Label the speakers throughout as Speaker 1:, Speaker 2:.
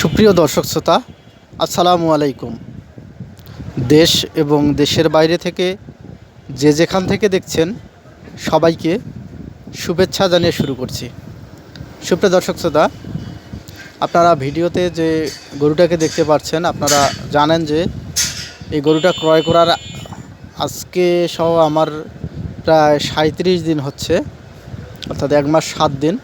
Speaker 1: সুপ্রিয় দর্শক শ্রোতা, আসসালামু আলাইকুম। দেশ এবং দেশের বাইরে থেকে যে যেখান থেকে দেখছেন, সবাইকে শুভেচ্ছা জানিয়ে শুরু করছি। সুপ্রিয় দর্শক শ্রোতা, আপনারা ভিডিওতে যে গরুটাকে দেখতে পাচ্ছেন, আপনারা জানেন যে এই গরুটা ক্রয় করার আজকে সহ আমার প্রায় সাঁত্রিশ দিন হচ্ছে, অর্থাৎ এক মাস সাত দিন।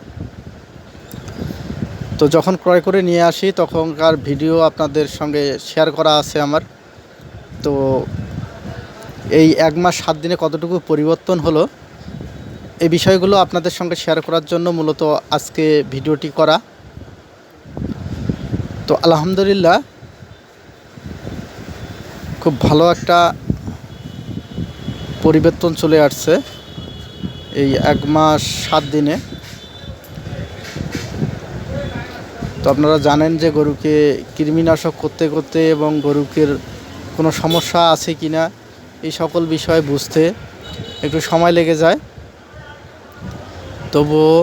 Speaker 1: তো যখন ক্রয় করে নিয়ে আসি, তখনকার ভিডিও আপনাদের সঙ্গে শেয়ার করা আছে আমার। তো এই এক মাস, সাত দিনে কতটুকু পরিবর্তন হলো, এই বিষয়গুলো আপনাদের সঙ্গে শেয়ার করার জন্য মূলত আজকে ভিডিওটি করা। তো আলহামদুলিল্লাহ, খুব ভালো একটা পরিবর্তন চলে আসছে এই এক মাস, সাত দিনে। তো আপনারা জানেন যে গরুকে কৃমিনাশক করতে করতে এবং গরুকের কোনো সমস্যা আছে কি না, এই সকল বিষয় বুঝতে একটু সময় লেগে যায়। তবুও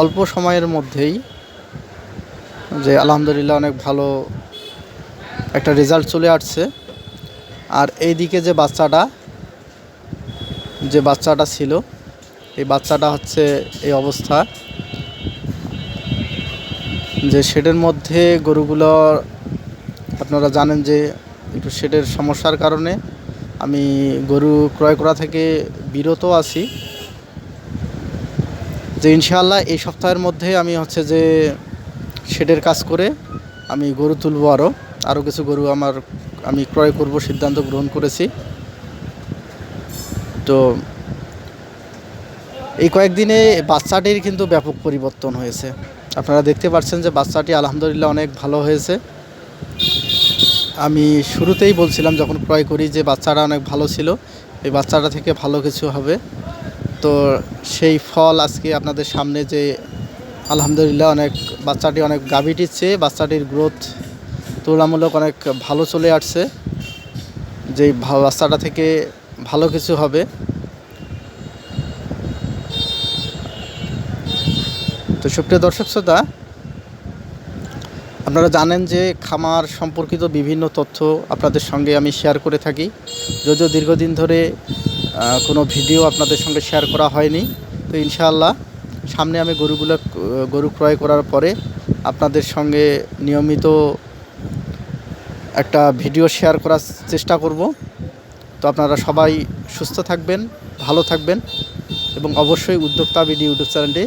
Speaker 1: অল্প সময়ের মধ্যেই যে আলহামদুলিল্লাহ অনেক ভালো একটা রেজাল্ট চলে আসছে। আর এইদিকে যে বাচ্চাটা যে বাচ্চাটা ছিল, এই বাচ্চাটা হচ্ছে এই অবস্থা। যে শেডের মধ্যে গরুগুলো, আপনারা জানেন যে একটু শেডের সমস্যার কারণে আমি গরু ক্রয় করা থেকে বিরত আছি। যে ইনশাআল্লাহ এই সপ্তাহের মধ্যে আমি হচ্ছে যে শেডের কাজ করে আমি গরু তুলবো আরও আরও কিছু গরু আমার আমি ক্রয় করব, সিদ্ধান্ত গ্রহণ করেছি। তো এই কয়েকদিনে বাচ্চাটির কিন্তু ব্যাপক পরিবর্তন হয়েছে। আপনারা দেখতে পাচ্ছেন যে বাচ্চাটি আলহামদুলিল্লাহ অনেক ভালো হয়েছে। আমি শুরুতেই বলছিলাম যখন ক্রয় করি যে বাচ্চাটা অনেক ভালো ছিল, এই বাচ্চাটা থেকে ভালো কিছু হবে। তো সেই ফল আজকে আপনাদের সামনে যে আলহামদুলিল্লাহ অনেক বাচ্চাটি অনেক গাভিটির চেয়ে বাচ্চাটির গ্রোথ তুলনামূলক অনেক ভালো চলে আসছে। যেই বাচ্চাটা থেকে ভালো কিছু হবে। তো সুপ্রিয় দর্শক শ্রোতা, আপনারা জানেন যে খামার সম্পর্কিত বিভিন্ন তথ্য আপনাদের সঙ্গে আমি শেয়ার করে থাকি। যদিও দীর্ঘদিন ধরে কোনো ভিডিও আপনাদের সঙ্গে শেয়ার করা হয়নি, তো ইনশাআল্লাহ সামনে আমি গরুগুলো, গরু ক্রয় করার পরে আপনাদের সঙ্গে নিয়মিত একটা ভিডিও শেয়ার করার চেষ্টা করব। তো আপনারা সবাই সুস্থ থাকবেন, ভালো থাকবেন এবং অবশ্যই উদ্যোক্তা ভিডিও ইউটিউব চ্যানেলটি